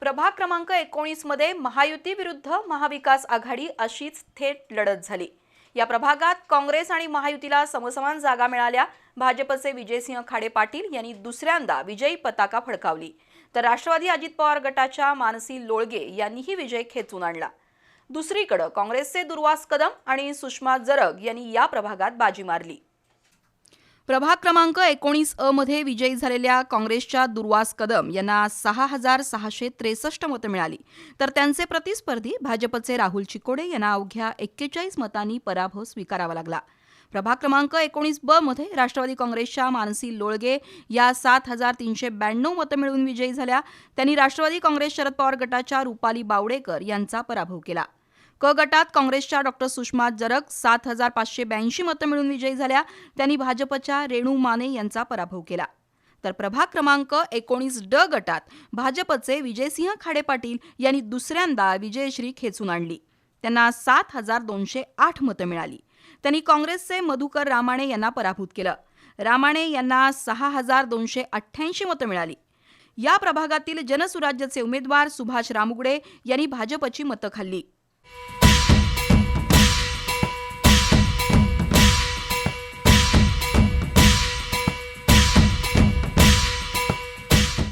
प्रभाग क्रमांक एकोणीसमध्ये महायुती विरुद्ध महाविकास आघाडी अशीच थेट लढत झाली. या प्रभागात काँग्रेस आणि महायुतीला समसमान जागा मिळाल्या. भाजपचे विजयसिंह खाडे पाटील यांनी दुसऱ्यांदा विजयी पताका फडकावली. तर राष्ट्रवादी अजित पवार गटाच्या मानसी लोळगे यांनीही विजय खेचून आणला. दुसरीकडे काँग्रेसचे दुर्वास कदम आणि सुषमा जरग यांनी या प्रभागात बाजी मारली. प्रभाग क्रमांक एकोणीस अ मध्ये विजयी झालेल्या काँग्रेसच्या दुर्वास कदम यांना सहा हजार सहाशे त्रेसष्ट मतं मिळाली. तर त्यांचे प्रतिस्पर्धी भाजपचे राहुल चिकोडे यांना अवघ्या एक्केचाळीस मतांनी पराभव स्वीकारावा लागला. प्रभाग क्रमांक एकोणीस ब मध्ये राष्ट्रवादी काँग्रेसच्या मानसी लोळगे या सात हजार तीनशे ब्याण्णव मतं मिळवून विजयी झाल्या. त्यांनी राष्ट्रवादी काँग्रेस शरद पवार गटाच्या रुपाली बावडेकर यांचा पराभव केला. क गटात काँग्रेसच्या डॉक्टर सुषमा जरग सात हजार पाचशे ब्याऐंशी मतं मिळून विजयी झाल्या. त्यांनी भाजपच्या रेणू माने यांचा पराभव केला. तर प्रभाग क्रमांक एकोणीस ड गटात भाजपचे विजयसिंह खाडे पाटील यांनी दुसऱ्यांदा विजयश्री खेचून आणली. त्यांना सात हजार दोनशे आठ मतं मिळाली. त्यांनी काँग्रेसचे मधुकर रामाणे यांना पराभूत केलं. रामाणे यांना सहा हजार दोनशे अठ्ठ्याऐंशी मतं मिळाली. या प्रभागातील जनसुराज्याचे उमेदवार सुभाष रामुगडे यांनी भाजपची मतं खाल्ली.